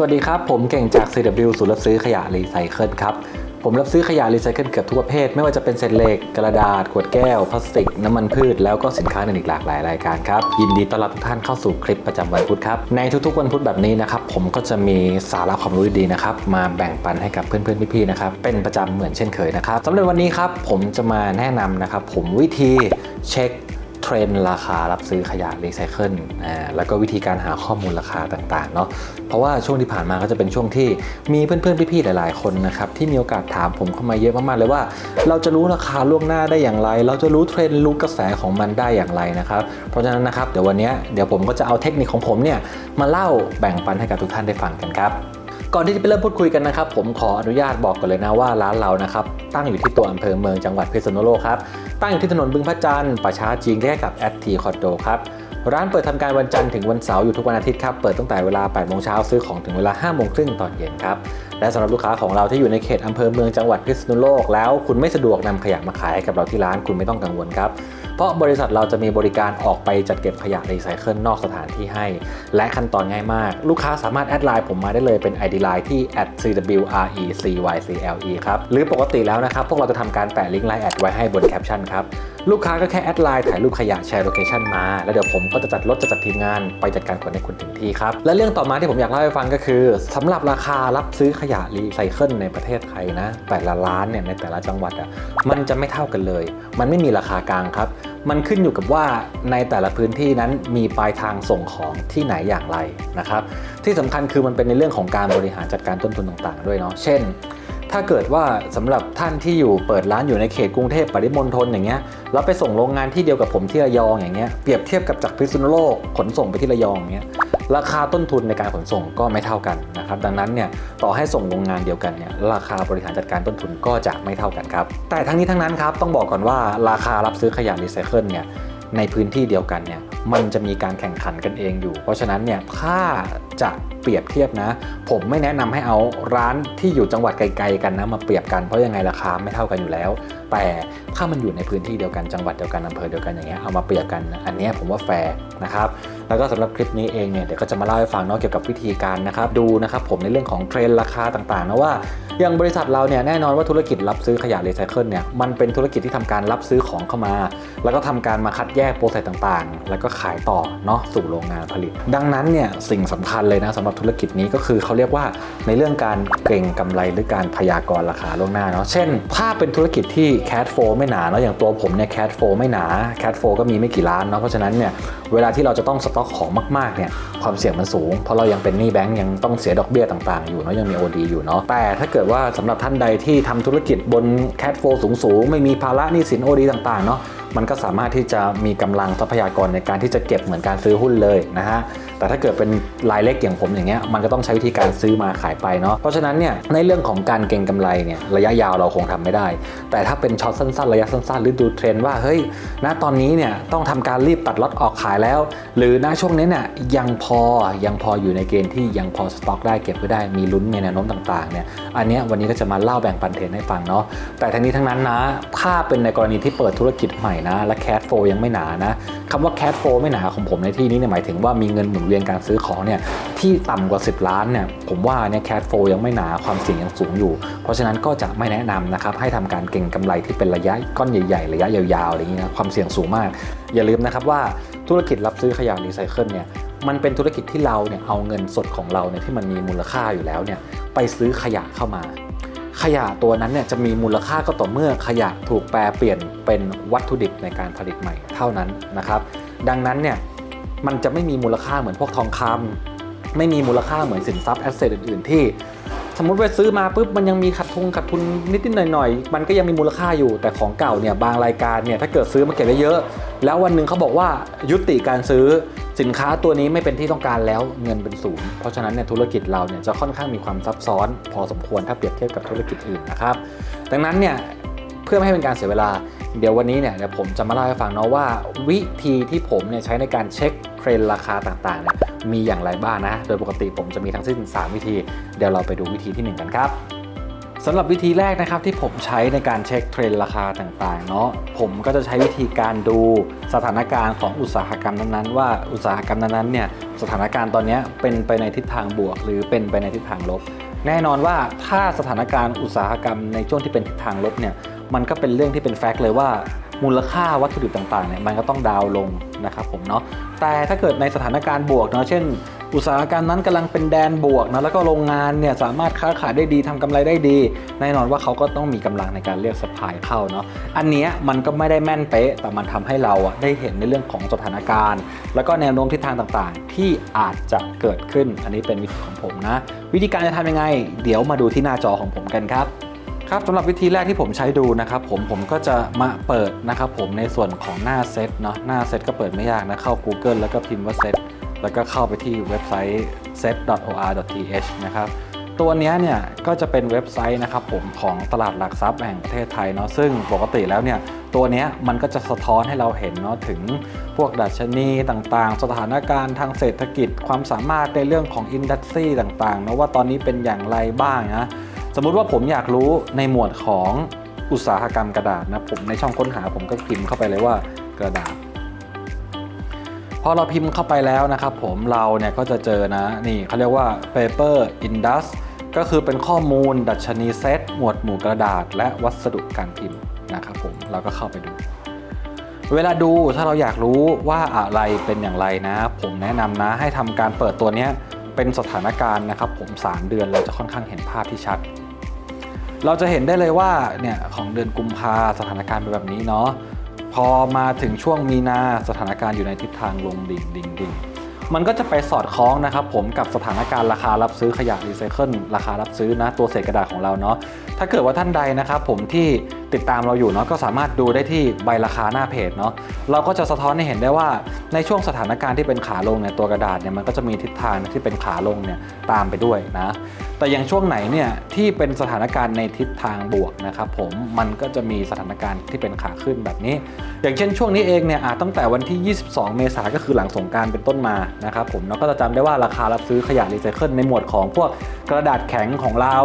สวัสดีครับ ผมเก่งจาก CW ศูนย์รับซื้อขยะรีไซเคิลครับ ผมรับซื้อขยะรีไซเคิลเกือบทุกประเภท ไม่ว่าจะเป็นเศษเหล็ก กระดาษ ขวดแก้ว พลาสติก น้ำมันพืช แล้วก็สินค้าอื่นอีกหลากหลายรายการครับ ยินดีต้อนรับทุกท่านเข้าสู่คลิปประจำวันพุธครับ ในทุกๆวันพุธแบบนี้นะครับ ผมก็จะมีสาระความรู้ดีๆนะครับ มาแบ่งปันให้กับเพื่อนๆพี่ๆนะครับ เป็นประจำเหมือนเช่นเคยนะครับสำหรับวันนี้ครับ ผมจะมาแนะนำนะครับ ผมวิธีเช็ค ทรนด์ราคารับซื้อขยะรีไซเคิลอ่าแล้วก็วิธีการหาข้อมูลราคาต่างๆเนาะเพราะว่าช่วงที่ผ่านมาก็จะเป็นช่วงที่มีเพื่อนๆพี่ๆหลาย ๆคนนะครับที่มีโอกาสถามผมเข้ามาเยอะมากๆเลยว่า เราจะรู้ราคาล่วงหน้าได้อย่างไร เราจะรู้เทรนด์รู้กระแสของมันได้อย่างไรนะครับเพราะฉะนั้นนะครับเดี๋ยววันนี้เดี๋ยวผมก็จะเอาเทคนิคของผมเนี่ยมาเล่าแบ่งปันให้กับทุกท่านได้ฟังกันครับก่อนที่จะไปเริ่มพูดคุยกันนะครับ ผมขออนุญาตบอกก่อนเลยนะว่าร้านเรานะครับตั้งอยู่ที่ตัวอำเภอเมืองจังหวัดพิษณุโลกครับ ตั้งอยู่ที่ถนนบึงพระจันทร์ป่าช้าจีนใกล้กับแอดทีคอนโดครับร้านเปิดทำการวันจันทร์ถึงวันเสาร์อยู่ทุกวันอาทิตย์ครับ เปิดตั้งแต่เวลา8โมงเช้าซื้อของถึงเวลา5โมงครึ่งตอนเย็นครับ และสำหรับลูกค้าของเราที่อยู่ในเขตอำเภอเมืองจังหวัดพิษณุโลก แล้วคุณไม่สะดวกนำขยะมาขายให้กับเราที่ร้านคุณไม่ต้องกังวลครับ เพราะบริษัทเราจะมีบริการออกไปจัดเก็บขยะรีไซเคิลนอกสถานที่ให้ และขั้นตอนง่ายมาก ลูกค้าสามารถแอดไลน์ผมมาได้เลยเป็น ID Line ที่ @cwrecycle ครับ หรือปกติแล้วนะครับ พวกเราจะทำการแปะลิงก์ไลน์แอดไว้ให้บนแคปชั่นครับ ลูกค้าก็แค่แอดไลน์ถ่ายรูปขยะแชร์โลเคชันมา แล้วเดี๋ยวผมก็จะจัดรถจะจัดทีมงานไปจัดการขนให้คุณถึงที่ครับ และเรื่องต่อมาที่ผมอยากเล่าให้ฟังก็คือสำหรับราคารับซื้อขยะรีไซเคิลในประเทศไทยนะ แต่ละร้านเนี่ยในแต่ละจังหวัดอะมันจะไม่เท่ากันเลย มันไม่มีราคากลางครับมันขึ้นอยู่กับว่าในแต่ละพื้นที่นั้นมีปลายทางส่งของที่ไหนอย่างไรนะครับที่สำคัญคือมันเป็นในเรื่องของการบริหารจัดการต้นทุนต่างๆ ด้วยเนาะเช่น ถ้าเกิดว่าสำหรับท่านที่อยู่เปิดร้านอยู่ในเขตกรุงเทพปริมณฑลอย่างเงี้ยแล้วไปส่งโรงงานที่เดียวกับผมที่ระยองอย่างเงี้ยเปรียบเทียบกับจากพิษณุโลกขนส่งไปที่ระยองอย่างเงี้ยราคาต้นทุนในการขนส่งก็ไม่เท่ากันนะครับดังนั้นเนี่ยต่อให้ส่งโรงงานเดียวกันเนี่ยราคาบริหารจัดการต้นทุนก็จะไม่เท่ากันครับแต่ทั้งนี้ทั้งนั้นครับต้องบอกก่อนว่าราคารับซื้อขยะรีไซเคิลเนี่ย ในพื้นที่เดียวกันเนี่ยมันจะมีการแข่งขันกันเองอยู่ เพราะฉะนั้นเนี่ยถ้าจะเปรียบเทียบนะ ผมไม่แนะนำให้เอาร้านที่อยู่จังหวัดไกลๆกันนะมาเปรียบกันเพราะยังไงราคาไม่เท่ากันอยู่แล้ว แต่ถ้ามันอยู่ในพื้นที่เดียวกันจังหวัดเดียวกันอำเภอเดียวกันอย่างเงี้ยเอามาเปรียบกัน อันนี้ผมว่าแฟร์นะครับแล้วก็สำหรับคลิปนี้เองเนี่ยเดี๋ยวก็จะมาเล่าให้ฟังเนาะเกี่ยวกับวิธีการนะครับดูนะครับผมในเรื่องของเทรนราคาต่างๆนะว่าอย่างบริษัทเราเนี่ยแน่นอนว่าธุรกิจรับซื้อขยะรีไซเคิลเนี่ยมันเป็นธุรกิจที่ทำการรับซื้อของเข้ามา แล้วก็ทำการมาคัดแยกโปรเซสต่างๆ แล้วก็ขายต่อเนาะสู่โรงงานผลิต ดังนั้นเนี่ยสิ่งสำคัญเลยนะสำหรับธุรกิจนี้ก็คือเขาเรียกว่าในเรื่องการเก่งกำไรหรือการพยากรณ์ราคาล่วงหน้าเนาะเช่น ถ้าเป็นธุรกิจที่แคดโฟไม่หนาเนาะอย่างตัวผมเนี่ยแคดโฟไม่หนาแคดโฟก็มีไม่กี่ล้านเนาะเพราะฉะนั้นเนี่ยเวลาที่เราจะต้องสต็อกของมากๆเนี่ยความเสี่ยงมันสูง เพราะเรายังเป็นหนี้แบงก์ยังต้องเสียดอกเบี้ยต่างๆ อยู่เนาะยังมี OD อยู่เนาะแต่ถ้าเกิดว่าสำหรับท่านใดที่ทำธุรกิจบนแคดโฟสูงๆ ไม่มีภาระหนี้สิน OD ต่างๆเนาะมันก็สามารถที่จะมีกำลังทรัพยากรในการที่จะเก็บเหมือนการซื้อหุ้นเลยนะฮะแต่ถ้าเกิดเป็นรายเล็กอย่างผมอย่างเงี้ยมันก็ต้องใช้วิธีการซื้อมาขายไปเนาะเพราะฉะนั้นเนี่ยในเรื่องของการเก็งกำไรเนี่ยระยะยาวเราคงทำไม่ได้ แต่ถ้าเป็นช็อตสั้นๆ ระยะสั้นๆ หรือดูเทรนด์ว่าเฮ้ยณตอนนี้เนี่ยต้องทำการรีบตัดล็อตออกขายแล้ว หรือณช่วงนี้เนี่ยยังพอยังพออยู่ในเกณฑ์ที่ยังพอสต็อกได้เก็บไว้ได้มีลุ้นในแนวโน้มต่างๆเนี่ยอันนี้วันนี้ก็จะมาเล่าแบ่งปันเทรนให้ฟังเนาะแต่ทั้งนี้ทั้งนั้นนะถ้าเป็นในกรณีที่เปิดธุรกิจใหม่นะ และแคดโฟยังไม่หนานะคำว่าแคดโฟไม่หนาของผมในที่นี้เนี่ยหมายถึงว่ามีเงินหมุนเวียนการซื้อของเนี่ยที่ต่ำกว่า 10 ล้านเนี่ยผมว่าเนี่ยแคดโฟยังไม่หนาความเสี่ยงยังสูงอยู่ เพราะฉะนั้นก็จะไม่แนะนำนะครับให้ทำการเก็งกำไรที่เป็นระยะก้อนใหญ่ๆ ระยะยาวๆอะไรอย่างนี้นะความเสี่ยงสูงมาก อย่าลืมนะครับว่าธุรกิจรับซื้อขยะรีไซเคิลเนี่ยมันเป็นธุรกิจที่เราเนี่ยเอาเงินสดของเราเนี่ยที่มันมีมูลค่าอยู่แล้วเนี่ยไปซื้อขยะเข้ามา ขยะตัวนั้นเนี่ยจะมีมูลค่าก็ต่อเมื่อขยะถูกแปลเปลี่ยนเป็นวัตถุดิบในการผลิตใหม่เท่านั้นนะครับ ดังนั้นเนี่ยมันจะไม่มีมูลค่าเหมือนพวกทองคำไม่มีมูลค่าเหมือนสินทรัพย์แอสเซทอื่นๆที่ สมมติว่าซื้อมาปุ๊บมันยังมีขาดทุนขาดทุนนิดๆหน่อยๆมันก็ยังมีมูลค่าอยู่แต่ของเก่าเนี่ยบางรายการเนี่ยถ้าเกิดซื้อมาเก็บไว้เยอะ แล้ววันหนึ่งเขาบอกว่ายุติการซื้อสินค้าตัวนี้ไม่เป็นที่ต้องการแล้วเงินเป็นศูนย์เพราะฉะนั้นเนี่ยธุรกิจเราเนี่ยจะค่อนข้างมีความซับซ้อน พอสมควรถ้าเปรียบเทียบกับธุรกิจอื่นนะครับดังนั้นเนี่ยเพื่อไม่ให้เป็นการเสียเวลา เดี๋ยววันนี้เนี่ยเดี๋ยวผมจะมาเล่าให้ฟังเนาะว่า วิธีที่ผมเนี่ยใช้ในการเช็คเทรนราคาต่างๆเนี่ยมีอย่างไรบ้างนะ โดยปกติผมจะมีทั้งสิ้น 3 วิธี เดี๋ยวเราไปดูวิธีที่ 1 กันครับสำหรับวิธีแรกนะครับที่ผมใช้ในการเช็คเทรนราคาต่างๆเนาะผมก็จะใช้วิธีการดูสถานการณ์ของอุตสาหกรรมนั้นๆ ว่าอุตสาหกรรมนั้นๆเนี่ยสถานการณ์ตอนนี้เป็นไปในทิศทางบวก หรือเป็นไปในทิศทางลบ แน่นอนว่าถ้าสถานการณ์อุตสาหกรรมในช่วงที่เป็นทิศทางลบเนี่ย มันก็เป็นเรื่องที่เป็นแฟกต์เลยว่ามูลค่าวัตถุดิบต่างๆเนี่ยมันก็ต้องดาวน์ลงนะครับผมเนาะแต่ถ้าเกิดในสถานการณ์บวกเนาะเช่น อุตสาหกรรมนั้นกำลังเป็นแดนบวกนะแล้วก็โรงงานเนี่ยสามารถค้าขายได้ดีทำกำไรได้ดี แน่นอนว่าเขาก็ต้องมีกำลังในการเรียกสปายเข้าเนาะอันเนี้ยมันก็ไม่ได้แม่นเป๊ะแต่มันทำให้เราอะได้เห็นในเรื่องของสถานการณ์ แล้วก็แนวโน้มทิศทางต่างๆ ที่อาจจะเกิดขึ้น อันนี้เป็นวิธีของผมนะ วิธีการจะทำยังไง เดี๋ยวมาดูที่หน้าจอของผมกันครับ ครับสำหรับวิธีแรกที่ผมใช้ดูนะครับผมผมก็จะมาเปิดนะครับผมในส่วนของหน้าเซตเนาะหน้าเซตก็เปิดไม่ยากนะเข้า Google แล้วก็พิมพ์ว่าเซตแล้วก็เข้าไปที่เว็บไซต์ set.or.th นะครับตัวนี้เนี่ยก็จะเป็นเว็บไซต์นะครับผมของตลาดหลักทรัพย์แห่งประเทศไทยเนาะซึ่งปกติแล้วเนี่ยตัวนี้มันก็จะสะท้อนให้เราเห็นเนาะถึงพวกดัชนีต่างๆ สถานการณ์ทางเศรษฐกิจความสามารถในเรื่องของอินดัสทรีต่างๆนะว่าตอนนี้เป็นอย่างไรบ้างนะ สมมุติว่าผมอยากรู้ในหมวดของอุตสาหกรรมกระดาษนะผมในช่องค้นหาผมก็พิมพ์เข้าไปเลยว่ากระดาษ พอเราพิมพ์เข้าไปแล้วนะครับ ผมเราเนี่ยก็จะเจอนะนี่เขาเรียกว่า paper indus ก็คือเป็นข้อมูลดัชนีเซตหมวดหมู่กระดาษ และวัสดุการพิมพ์นะครับผมเราก็เข้าไปดู เวลาดูถ้าเราอยากรู้ว่าอะไรเป็นอย่างไรนะ ผมแนะนำนะให้ทำการเปิดตัวเนี้ยเป็นสถานการณ์นะครับ ผม 3 เดือนเราจะค่อนข้างเห็นภาพที่ชัด เราจะเห็นได้เลยว่าเนี่ยของเดือนกุมภาสถานการณ์เป็นแบบนี้เนาะพอมาถึงช่วงมีนาสถานการณ์อยู่ในทิศทางลงดิ่งดิ่งดิ่งมันก็จะไปสอดคล้องนะครับผมกับสถานการณ์ราคารับซื้อขยะรีไซเคิลราคารับซื้อนะตัวเศษกระดาษของเราเนาะถ้าเกิดว่าท่านใดนะครับผมที่ ติดตามเราอยู่เนาะก็สามารถดูได้ที่ใบราคาหน้าเพจเนาะเราก็จะสะท้อนให้เห็นได้ว่าในช่วงสถานการณ์ที่เป็นขาลงเนี่ยตัวกระดาษเนี่ยมันก็จะมีทิศทางที่เป็นขาลงเนี่ยตามไปด้วยนะแต่อย่างช่วงไหนเนี่ยที่เป็นสถานการณ์ในทิศทางบวกนะครับผมมันก็จะมีสถานการณ์ที่เป็นขาขึ้นแบบนี้ อย่างเช่นช่วงนี้เองเนี่ยอาจตั้งแต่วันที่ 22 เมษายนก็คือหลังสงการเป็นต้นมานะครับผมเราก็จะจำได้ว่าราคารับซื้อขยะรีไซเคิลในหมวดของพวกกระดาษแข็งของเรา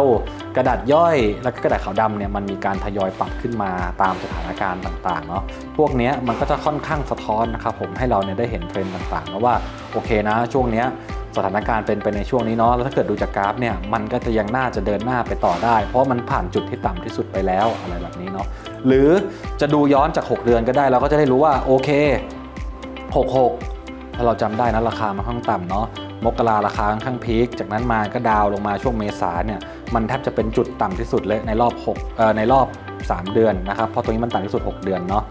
กระดาษย่อย แล้วก็กระดาษขาวดำเนี่ยมันมีการทยอยปรับขึ้นมาตามสถานการณ์ต่างๆเนาะพวกนี้มันก็จะค่อนข้างสะท้อนนะครับผมให้เราเนี่ยได้เห็นเทรนด์ต่างๆนะว่าโอเคนะช่วงเนี้ยสถานการณ์เป็นไปในช่วงนี้เนาะแล้วถ้าเกิดดูจากกราฟเนี่ยมันก็จะยังน่าจะเดินหน้าไปต่อได้ เพราะมันผ่านจุดที่ต่ำที่สุดไปแล้วอะไรแบบนี้เนาะหรือจะดูย้อนจาก 6 เดือนก็ได้เราก็จะได้รู้ว่าโอเค 66 ถ้าเราจำได้นะราคามันค่อนข้างต่ำเนาะมกราราคาค่อนข้างพีคจากนั้นมาก็ดาวลงมาช่วงเมษาเนี่ยมันแทบจะเป็นจุดต่ำที่สุดเลยในรอบ6เอ่อในรอบ 3 เดือนนะครับเพราะตรงนี้มันต่ำที่สุด 6 เดือนเนาะ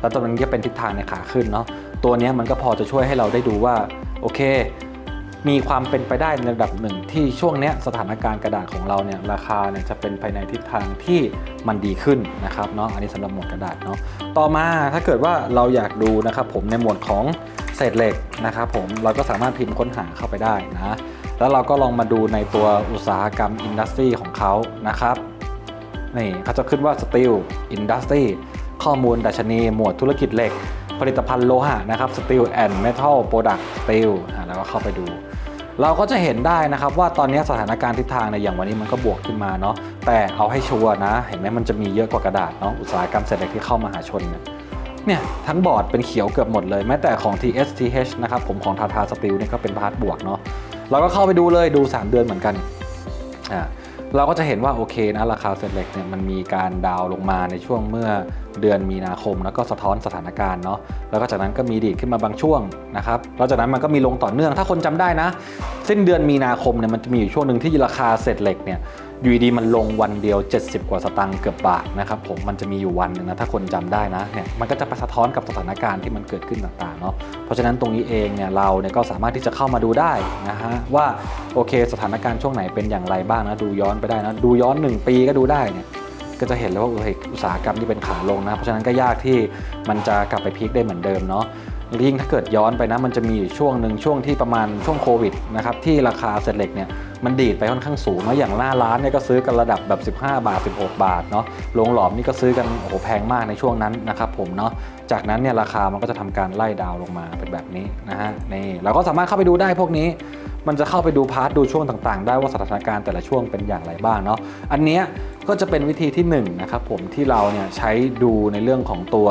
แล้วตรงนี้ก็เป็นทิศทางในขาขึ้นเนาะตัวนี้มันก็พอจะช่วยให้เราได้ดูว่าโอเค มีความเป็นไปได้ในระดับหนึ่งที่ช่วงนี้สถานการณ์กระดาษของเราเนี่ยราคาเนี่ยจะเป็นไปในทิศทางที่มันดีขึ้นนะครับเนาะอันนี้สำหรับหมวดกระดาษเนาะต่อมาถ้าเกิดว่าเราอยากดูนะครับผมในหมวดของเศษเหล็กนะครับผมเราก็สามารถพิมพ์ค้นหาเข้าไปได้นะแล้วเราก็ลองมาดูในตัวอุตสาหกรรมอินดัสทรีของเขานะครับ นี่เขาจะขึ้นว่า Steel Industry ข้อมูลดัชนีหมวดธุรกิจเหล็ก ผลิตภัณฑ์โลหะนะครับ Steel and Metal Product Steel อะแล้วก็เข้าไปดู เราก็จะเห็นได้นะครับว่าตอนนี้สถานการณ์ทิศทางในอย่างวันนี้มันก็บวกขึ้นมาเนาะแต่เอาให้ชัวร์นะ เห็นไหมมันจะมีเยอะกว่ากระดาษเนาะอุตสาหกรรมเศรษฐกิจที่เข้ามาหาชนเนี่ยเนี่ยทั้งบอร์ดเป็นเขียวเกือบหมดเลยแม้แต่ของ TSTH นะครับผมของทาทาสตีลเนี่ยก็เป็นพาร์ทบวกเนาะเราก็เข้าไปดูเลยดู 3 เดือนเหมือนกันอ่า เราก็จะเห็นว่าโอเคนะราคาเศษเหล็กเนี่ยมันมีการดาวลงมาในช่วงเมื่อ เดือนมีนาคม แล้วก็สะท้อนสถานการณ์เนาะแล้วก็จากนั้นก็มีดีดขึ้นมาบางช่วงนะครับแล้วจากนั้นมันก็มีลงต่อเนื่อง ถ้าคนจำได้นะ สิ้นเดือนมีนาคมเนี่ยมันจะมีอยู่ช่วงหนึ่งที่ราคาเศษเหล็กเนี่ยอยู่ดีมันลงวันเดียว 70 กว่าสตางค์เกือบบาทนะครับผมมันจะมีอยู่วันนึงนะถ้าคนจำได้นะเนี่ยมันก็จะไปสะท้อนกับสถานการณ์ที่มันเกิดขึ้นต่างๆเนาะเพราะฉะนั้นตรงนี้เองเนี่ยเราเนี่ยก็สามารถที่จะเข้ามาดูได้นะฮะว่าโอเค สถานการณ์ช่วงไหนเป็นอย่างไรบ้างนะดูย้อนไปได้นะดูย้อน 1 ปีก็ดูได้เนี่ย ก็จะเห็นเลยว่าอุตสาหกรรมที่เป็นขาลงนะ เพราะฉะนั้นก็ยากที่มันจะกลับไปพีคได้เหมือนเดิมเนาะยิ่งถ้าเกิดย้อนไปนะมันจะมีช่วงหนึ่งช่วงที่ประมาณช่วงโควิดนะครับที่ราคาเศษเหล็กเนี่ยมันดีดไปค่อนข้างสูงเนาะอย่างหน้าร้านเนี่ยก็ซื้อกันระดับแบบ 15 บาท 16 บาทเนาะโรงหลอมนี่ก็ซื้อกันโอ้โหแพงมากในช่วงนั้นนะครับผมเนาะจากนั้นเนี่ยราคามันก็จะทำการไล่ดาวลงมาเป็นแบบนี้นะฮะนี่เราก็สามารถเข้าไปดูได้พวกนี้ มันจะเข้าไปดูพาร์ทดูช่วงต่างๆ ได้ว่าสถานการณ์แต่ละช่วงเป็นอย่างไรบ้างเนาะอันเนี้ยก็จะเป็นวิธีที่1นงนะครับผมที่เราเนี่ยใช้ดูในเรื่องของตัว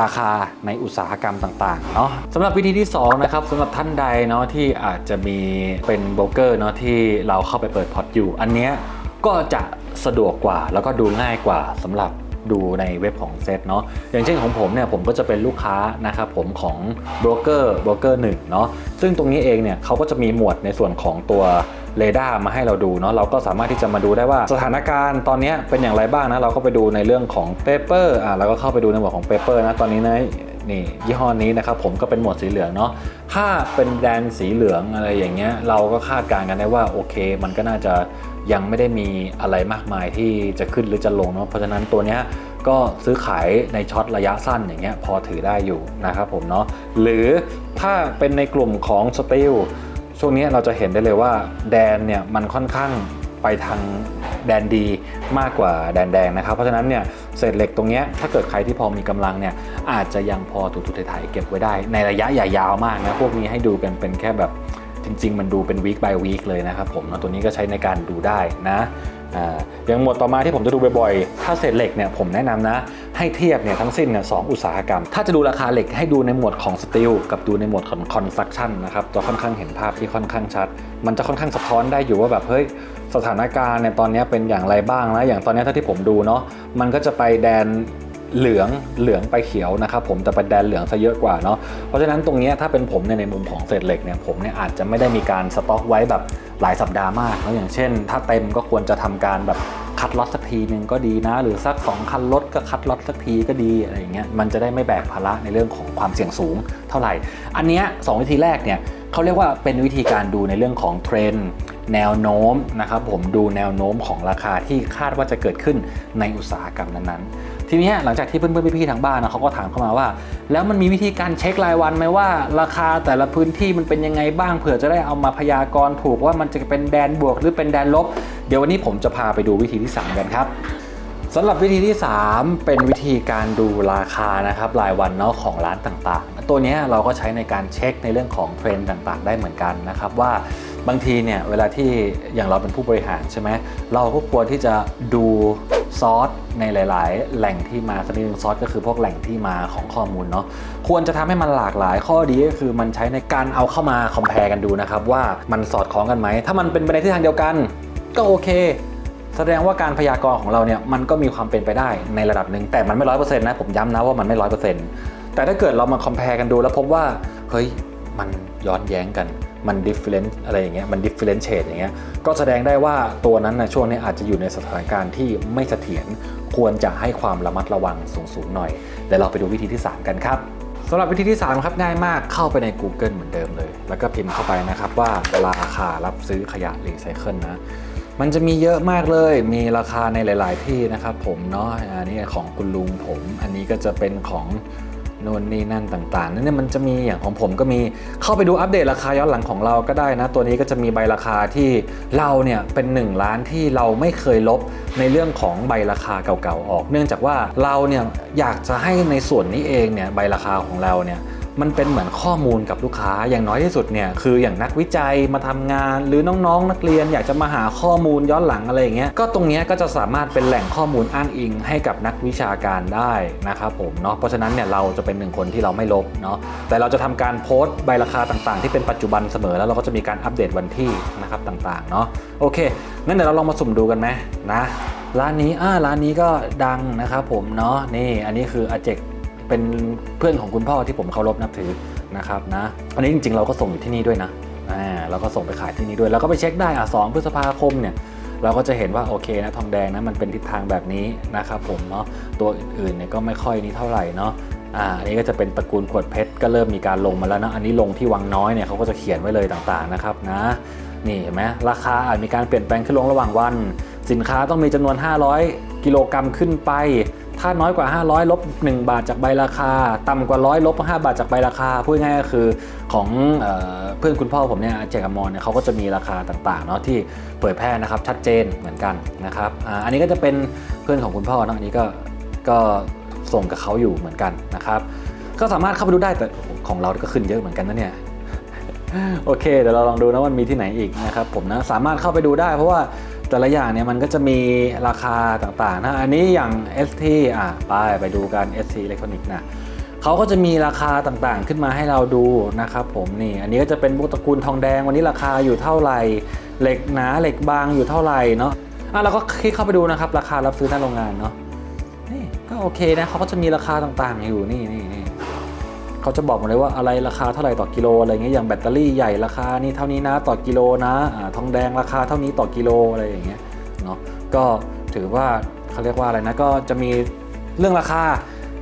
ราคาในอุตสาหกรรมต่างๆเนาะสำหรับวิธีที่2นะครับสำหรับท่านใดเนาะที่อาจจะมีเป็นโบรกเกอร์เนาะที่เราเข้าไปเปิดพอร์ตอยู่ อันเนี้ยก็จะสะดวกกว่าแล้วก็ดูง่ายกว่าสำหรับ ดูในเว็บของเซตเนาะอย่างเช่นของผมเนี่ยผมก็จะเป็นลูกค้านะครับผมของโบรกเกอร์โบรกเกอร์หนึ่งเนาะซึ่งตรงนี้เองเนี่ยเขาก็จะมีหมวดในส่วนของตัวเรดาร์มาให้เราดูเนาะเราก็สามารถที่จะมาดูได้ว่าสถานการณ์ตอนนี้เป็นอย่างไรบ้างนะเราก็ไปดูในเรื่องของเปเปอร์อ่าเราก็เข้าไปดูในหมวดของเปเปอร์นะตอนนี้นะนี่ยี่ห้อนี้นะครับผมก็เป็นหมวดสีเหลืองเนาะถ้าเป็นแดนสีเหลืองอะไรอย่างเงี้ยเราก็คาดการณ์กันได้ว่าโอเค มันก็น่าจะ ยังไม่ได้มีอะไรมากมายที่จะขึ้นหรือจะลงเนาะเพราะฉะนั้นตัวเนี้ยก็ซื้อขายในช็อตระยะสั้นอย่างเงี้ยพอถือได้อยู่นะครับผมเนาะหรือถ้าเป็นในกลุ่มของสตีลช่วงนี้เราจะเห็นได้เลยว่าแดนเนี่ยมันค่อนข้างไปทางแดนดีมากกว่าแดนแดงนะครับ เพราะฉะนั้นเนี่ยเศษเหล็กตรงเนี้ยถ้าเกิดใครที่พอมีกำลังเนี่ยอาจจะยังพอถูๆถ่ๆเก็บไว้ได้ ในระยะอย่ายาวมากนะพวกนี้ให้ดูเป็นเป็นแค่แบบ จริง ๆ มันดูเป็นวีค by วีคเลยนะครับผมตัวนี้ก็ใช้ในการดูได้นะอย่างหมวดต่อมาที่ผมจะดูบ่อยๆ ถ้าเศษเหล็กเนี่ยผมแนะนำนะ ให้เทียบเนี่ยทั้งสิ้นเนี่ยสองอุตสาหกรรม ถ้าจะดูราคาเหล็กให้ดูในหมวดของสตีลกับดูในหมวดของคอนสตรักชั่นนะครับจะค่อนข้างเห็นภาพที่ค่อนข้างชัด มันจะค่อนข้างสะท้อนได้อยู่ว่าแบบเฮ้ยสถานการณ์เนี่ยตอนนี้เป็นอย่างไรบ้างนะอย่างตอนนี้ถ้าที่ผมดูเนาะมันก็จะไปแดน เหลืองเหลืองไปเขียวนะครับผมแต่เป็นแดนเหลืองซะเยอะกว่าเนาะเพราะฉะนั้นตรงนี้ถ้าเป็นผมเนี่ยในมุมของเศษเหล็กเนี่ยผมเนี่ยอาจจะไม่ได้มีการสต็อกไว้แบบหลายสัปดาห์มากเนาะอย่างเช่น ถ้าเต็มก็ควรจะทำการแบบคัดล็อตสักทีหนึ่งก็ดีนะ หรือสัก 2 คันรถก็คัดล็อตสักทีก็ดีอะไรอย่างเงี้ยมันจะได้ไม่แบกภาระในเรื่องของความเสี่ยงสูงเท่าไหร่ อันเนี้ยสองวิธีแรกเนี่ยเขาเรียกว่าเป็นวิธีการดูในเรื่องของเทรนด์แนวโน้มนะครับผมดูแนวโน้มของราคาที่คาดว่าจะเกิดขึ้นในอุตสาหกรรมนั้นๆ ทีนี้หลังจากที่เพื่อนๆพี่ๆทางบ้านนะเขาก็ถามเข้ามาว่า แล้วมันมีวิธีการเช็ครายวันไหมว่า ราคาแต่ละพื้นที่มันเป็นยังไงบ้างเผื่อจะได้เอามาพยากรณ์ถูกว่ามันจะเป็นแดนบวกหรือเป็นแดนลบ เดี๋ยววันนี้ผมจะพาไปดูวิธีที่ 3 กันครับสำหรับวิธีที่ 3 เป็นวิธีการดูราคานะครับรายวันเนาะของร้านต่างๆ ตัวนี้เราก็ใช้ในการเช็คในเรื่องของเทรนด์ต่างๆ ได้เหมือนกันนะครับว่า บางทีเนี่ยเวลาที่อย่างเราเป็นผู้บริหารใช่ไหมเราก็ควรที่จะดูซอสในหลาย ๆ แหล่งที่มาสักนิดนึงซอสก็คือพวกแหล่งที่มาของข้อมูลเนาะควรจะทำให้มันหลากหลายข้อดีก็คือมันใช้ในการเอาเข้ามาคอมเพลกันดูนะครับว่ามันสอดคล้องกันไหม ถ้ามันเป็นไปในทิศทางเดียวกัน ก็โอเค แสดงว่าการพยากรณ์ของเราเนี่ยมันก็มีความเป็นไปได้ในระดับหนึ่งแต่มันไม่ร้อยเปอร์เซ็นต์นะผมย้ำนะว่ามันไม่ร้อยเปอร์เซ็นต์แต่ถ้าเกิดเรามาคอมเพลกันดูแล้วพบว่าเฮ้ยมันย้อนแย้งกัน มัน different อะไรอย่างเงี้ยมัน differentiate อย่างเงี้ยก็แสดงได้ว่าตัวนั้นนะช่วงนี้อาจจะอยู่ในสถานการณ์ที่ไม่เสถียรควรจะให้ความระมัดระวังสูงๆหน่อยเดี๋ยวเราไปดูวิธีที่ 3 กันครับสำหรับวิธีที่ 3 ครับง่ายมากเข้าไปใน Google เหมือนเดิมเลย แล้วก็พิมพ์เข้าไปนะครับว่าราคารับซื้อขยะรีไซเคิลนะมันจะมีเยอะมากเลย มีราคาในหลาย ๆ ที่นะครับผมเนาะ อันนี้ของคุณลุงผม อันนี้ก็จะเป็นของ นู่นนี่นั่นต่างๆนั่นเนี่ยมันจะมีอย่างของผมก็มีเข้าไปดูอัปเดตราคาย้อนหลังของเราก็ได้นะ ตัวนี้ก็จะมีใบราคาที่เราเนี่ยเป็นหนึ่งล้านที่เราไม่เคยลบในเรื่องของใบราคาเก่าๆออก เนื่องจากว่าเราเนี่ยอยากจะให้ในส่วนนี้เองเนี่ยใบราคาของเราเนี่ย มันเป็นเหมือนข้อมูลกับลูกค้าอย่างน้อยที่สุดเนี่ยคืออย่างนักวิจัยมาทำงาน หรือน้องๆ นักเรียนอยากจะมาหาข้อมูลย้อนหลังอะไรอย่างเงี้ยก็ตรงนี้ก็จะสามารถเป็นแหล่งข้อมูลอ้างอิง ให้กับนักวิชาการได้นะครับผมเนาะเพราะฉะนั้นเนี่ยเราจะเป็นหนึ่งคนที่เราไม่ลบเนาะแต่เราจะทำการโพสต์ใบราคาต่างๆ ที่เป็นปัจจุบันเสมอแล้วเราก็จะมีการอัปเดตวันที่นะครับต่างๆเนาะโอเคงั้นเดี๋ยวเราลองมาสุ่มดูกันไหมนะร้านนี้อ่าร้านนี้ก็ดังนะครับผมเนาะนี่อันนี้คืออาเจก เป็นเพื่อนของคุณพ่อที่ผมเคารพนับถือนะครับนะอันนี้จริงๆ เราก็ส่งอยู่ที่นี่ด้วยนะอ่าเราก็ส่งไปขายที่นี่ด้วย แล้วก็ไปเช็คได้อะสองพฤษภาคมเนี่ยเราก็จะเห็นว่าโอเคนะทองแดงนะมันเป็นทิศทางแบบนี้นะครับผมเนาะตัวอื่นๆเนี่ยก็ไม่ค่อยนี้เท่าไหร่เนาะอ่าอันนี้ก็จะเป็นตระกูลขวดเพชรก็เริ่มมีการลงมาแล้วนะอันนี้ลงที่วังน้อยเนี่ยเขาก็จะเขียนไว้เลยต่างๆนะครับนะนี่เห็นไหมราคาอาจมีการเปลี่ยนแปลงขึ้นลงระหว่างวัน สินค้าต้องมีจำนวน 500 กิโลกรัมขึ้นไป ถ้าน้อยกว่า 500ลบ1 บาทจากใบราคา ต่ำกว่า100ลบ5บาทจากใบราคาพูดง่ายก็คือของเออเพื่อนคุณพ่อผมเนี่ยเจกมอนเนี่ยเขาก็จะมีราคาต่างๆเนาะที่เผยแพร่นะครับชัดเจนเหมือนกันนะครับอาอันนี้ก็จะเป็นเพื่อนของคุณพ่อเนาะอันนี้ก็ก็ส่งกับเขาอยู่เหมือนกันนะครับ ก็สามารถเข้าไปดูได้แต่ของเราก็ขึ้นเยอะเหมือนกันนะเนี่ยโอเคเดี๋ยวเราลองดูนะมันมีที่ไหนอีกนะครับผมนะสามารถเข้าไปดูได้เพราะว่า แต่ละอย่างเนี่ยมันก็จะมีราคาต่างๆนะอันนี้อย่าง ST อะไปไปดูกัน ST Electronic นะเขาก็จะมีราคาต่างๆขึ้นมาให้เราดูนะครับผมนี่อันนี้ก็จะเป็นพวกตระกูลทองแดงวันนี้ราคาอยู่เท่าไหร่เหล็กหนาเหล็กบางอยู่เท่าไหร่เนาะอะเราก็คลิกเข้าไปดูนะครับ ราคารับซื้อหน้าโรงงานเนาะนี่ก็โอเคนะเขาก็จะมีราคาต่างๆอยู่นี่นี่นี่ เขาจะบอกหมาเลยว่าอะไรราคาเท่าไหร่ต่อกิโลอะไรเงี้ยอย่างแบตเตอรี่ใหญ่ราคานี่เท่านี้นะต่อกิโลนะอาทองแดงราคาเท่านี้ต่อกิโลอะไรอย่างเงี้ยเนาะก็ถือว่าเขาเรียกว่าอะไรนะก็จะมีเรื่องราคา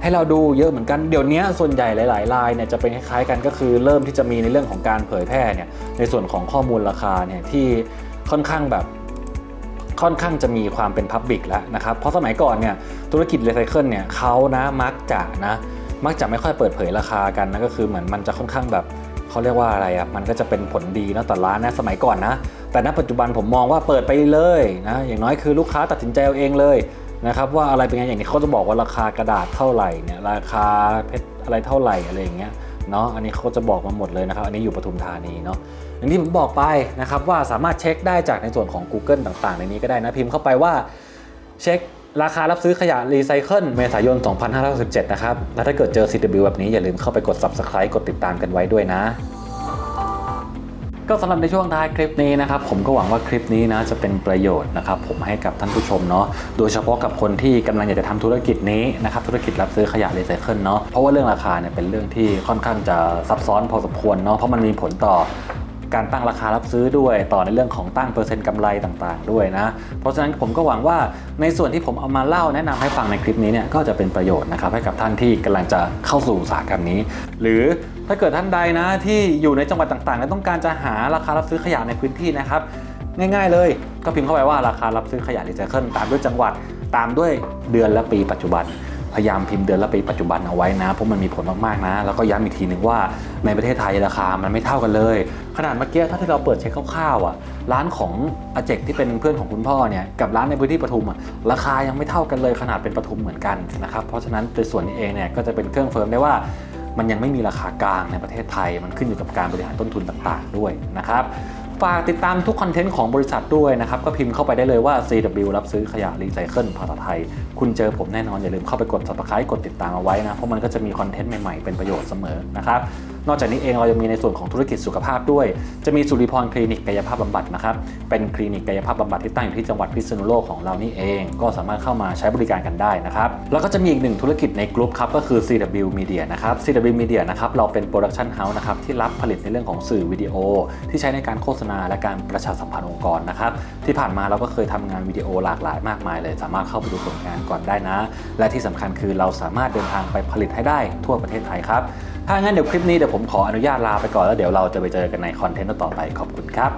ให้เราดูเยอะเหมือนกันเดี๋ยวนี้ส่วนใหญ่หลายๆรายเนี่ยจะเป็นคล้ายๆกันก็คือเริ่มที่จะมีในเรื่องของการเผยแพร่เนี่ยในส่วนของข้อมูลราคาเนี่ยที่ค่อนข้างแบบค่อนข้างจะมีความเป็นพับบิกแล้วนะครับ เพราะสมัยก่อนเนี่ยธุรกิจรีไซเคิลเนี่ยเขานะมักจะนะ มักจะไม่ค่อยเปิดเผยราคากันนะก็คือเหมือนมันจะค่อนข้างแบบเขาเรียกว่าอะไรอะมันก็จะเป็นผลดีนะต่อร้านนะสมัยก่อนนะ แต่ณปัจจุบันผมมองว่าเปิดไปเลยนะอย่างน้อยคือลูกค้าตัดสินใจเอาเองเลยนะครับว่าอะไรเป็นไงอย่างนี้เขาจะบอกว่าราคากระดาษเท่าไหร่เนี่ยราคาเพชรอะไรเท่าไหร่อะไรอย่างเงี้ยเนาะอันนี้เขาจะบอกมาหมดเลยนะครับ อันนี้อยู่ปทุมธานีเนาะอย่างที่ผมบอกไปนะครับว่าสามารถเช็คได้จากในส่วนของ Google ต่าง ๆ ในนี้ก็ได้นะพิมพ์เข้าไปว่าเช็ค ราคารับซื้อขยะรีไซเคิลเมษายน 2567 นะครับ แล้วถ้าเกิดเจอ CW แบบนี้อย่าลืมเข้าไปกด Subscribe กดติดตามกันไว้ด้วยนะ ก็สำหรับในช่วงท้ายคลิปนี้นะครับ ผมก็หวังว่าคลิปนี้นะจะเป็นประโยชน์นะครับ ผมให้กับท่านผู้ชมเนาะโดยเฉพาะกับคนที่กำลังอยากจะทำธุรกิจนี้นะครับธุรกิจรับซื้อขยะรีไซเคิลเนาะเพราะว่าเรื่องราคาเนี่ยเป็นเรื่องที่ค่อนข้างจะซับซ้อนพอสมควรเนาะเพราะมันมีผลต่อ การตั้งราคารับซื้อด้วย ต่อในเรื่องของตั้งเปอร์เซ็นต์กำไรต่างๆ ด้วยนะ เพราะฉะนั้นผมก็หวังว่าในส่วนที่ผมเอามาเล่าแนะนำให้ฟังในคลิปนี้เนี่ยก็จะเป็นประโยชน์นะครับให้กับท่านที่กำลังจะเข้าสู่อุตสาหกรรมนี้ หรือถ้าเกิดท่านใดนะที่อยู่ในจังหวัดต่างๆและต้องการจะหาราคารับซื้อขยะในพื้นที่นะครับง่ายๆเลยก็พิมพ์เข้าไปว่าราคารับซื้อขยะรีไซเคิลตามด้วยจังหวัดตามด้วยเดือนและปีปัจจุบัน พยายามพิมพ์เดือนละปีปัจจุบันเอาไว้นะเพราะมันมีผลมากๆนะ แล้วก็ย้ำอีกทีหนึ่งว่าในประเทศไทยราคามันไม่เท่ากันเลย ขนาดเมื่อกี้ถ้าที่เราเปิดเช็คคร่าวๆอะร้านของอาเจกที่เป็นเพื่อนของคุณพ่อเนี่ยกับร้านในพื้นที่ปทุมอะราคายังไม่เท่ากันเลยขนาดเป็นปทุมเหมือนกันนะครับเพราะฉะนั้นในส่วนนี้เองเนี่ยก็จะเป็นเครื่องเฟิร์มได้ว่ามันยังไม่มีราคากลางในประเทศไทย มันขึ้นอยู่กับการบริหารต้นทุนต่าง ๆ ด้วยนะครับ ฝากติดตามทุกคอนเทนต์ของบริษัทด้วยนะครับ ก็พิมพ์เข้าไปได้เลยว่า CW รับซื้อขยะรีไซเคิลภาษาไทย คุณเจอผมแน่นอนอย่าลืมเข้าไปกด subscribe กดติดตามเอาไว้นะ เพราะมันก็จะมีคอนเทนต์ใหม่ๆเป็นประโยชน์เสมอนะครับนอกจากนี้เองเรายังมีในส่วนของธุรกิจสุขภาพด้วย จะมีสุริพรคลินิกกายภาพบำบัดนะครับ เป็นคลินิกกายภาพบำบัดที่ตั้งอยู่ที่จังหวัดพิษณุโลกของเรานี่เอง ก็สามารถเข้ามาใช้บริการกันได้นะครับ แล้วก็จะมีอีกหนึ่งธุรกิจในกลุ่มครับก็คือ CW Media นะครับ CW Media นะครับเราเป็นโปรดักชันเฮาส์นะครับที่รับผลิตในเรื่องของสื่อวิดีโอ ที่ใช้ในการโฆษณาและการประชาสัมพันธ์องค์กรนะครับที่ผ่านมาเราก็เคยทำงานวิดีโอหลากหลายมากมายเลย สามารถเข้าไปดูผลงานก่อนได้นะ และที่สำคัญคือเราสามารถเดินทางไปผลิตให้ได้ทั่วประเทศไทยครับ ถ้างั้นเดี๋ยวคลิปนี้เดี๋ยวผมขออนุญาตลาไปก่อนแล้วเดี๋ยวเราจะไปเจอกันในคอนเทนต์ต่อไปขอบคุณครับ